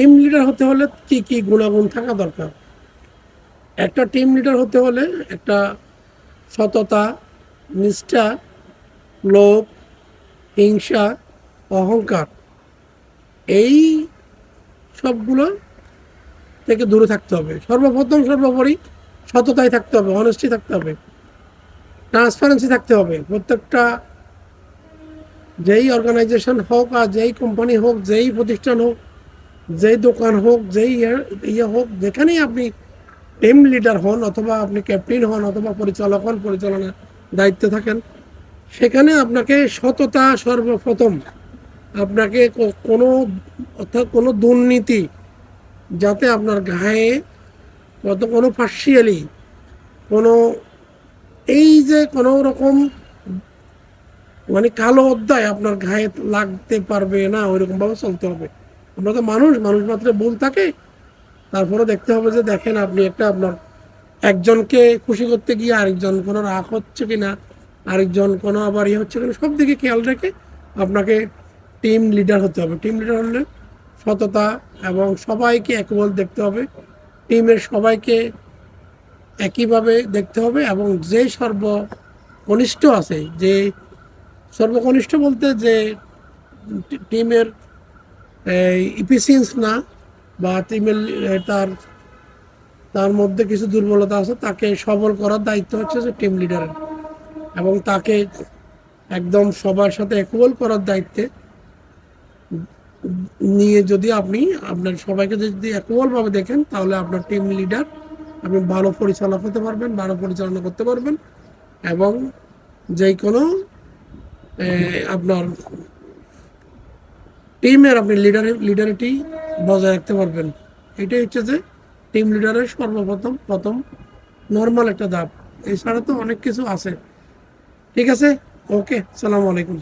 Team leader হতে হলে কি কি গুণাগুণ থাকা দরকার? একটা টিম লিডার হতে হলে একটা সততা, নিষ্ঠা, লোভ, হিংসা, অহংকার, এই সবগুলো থেকে দূরে থাকতে হবে। সর্বপ্রথম, সর্বোপরি সততায় থাকতে হবে অনেস্টি থাকতে হবে ট্রান্সপারেন্সি থাকতে হবে। প্রত্যেকটা যেই অর্গানাইজেশন হোক আর যেই কোম্পানি হোক, যেই প্রতিষ্ঠান হোক যেই দোকান হোক, যেই ইয়ে- ইয়ে হোক, যেখানেই আপনি টিম লিডার হন অথবা আপনি ক্যাপ্টেন হন অথবা পরিচালক হন, পরিচালনার দায়িত্বে থাকেন, সেখানে আপনাকে সততা সর্বপ্রথম। আপনাকে কোনো, অর্থাৎ কোনো দুর্নীতি যাতে আপনার গায়ে কত কোনো পার্সিয়ালি কোনো, এই যে কোনো রকম মানে কালো অধ্যায় আপনার গায়ে লাগতে পারবে না, ওইরকমভাবে চলতে হবে। আমরা তো মানুষ মানুষ মাত্র ভুল থাকে। তারপরে দেখতে হবে যে দেখেন আপনি একটা আপনার একজনকে খুশি করতে গিয়ে আরেকজন কোনো রাগ হচ্ছে কিনা, আরেকজন কোনো আবার ইয়ে হচ্ছে কিনা, সব দিকে খেয়াল রেখে আপনাকে টিম লিডার হতে হবে। টিম লিডার হলে সততা এবং সবাইকে একবল দেখতে হবে। টিমের সবাইকে একইভাবে দেখতে হবে এবং যে সর্বকনিষ্ঠ আছে, যে সর্বকনিষ্ঠ বলতে যে টিমের ইফিসিয়েন্স না বা টিমের তার তার মধ্যে কিছু দুর্বলতা আছে, তাকে সবল করার দায়িত্ব হচ্ছে যে টিম লিডারের এবং তাকে একদম সবার সাথে একবল করার দায়িত্বে নিয়ে যদি আপনি আপনার সবাইকে যদি একবলভাবে দেখেন, তাহলে আপনার টিম লিডার আপনি ভালো পরিচালক হতে পারবেন, ভালো পরিচালনা করতে পারবেন এবং যে কোনো আপনার টিমের আপনি লিডার লিডারিটি বজায় রাখতে পারবেন। এটাই হচ্ছে যে টিম লিডারের সর্বপ্রথম, প্রথম নর্মাল একটা ধাপ। এছাড়া তো অনেক কিছু আছে। ঠিক আছে? ওকে সালাম আলাইকুম।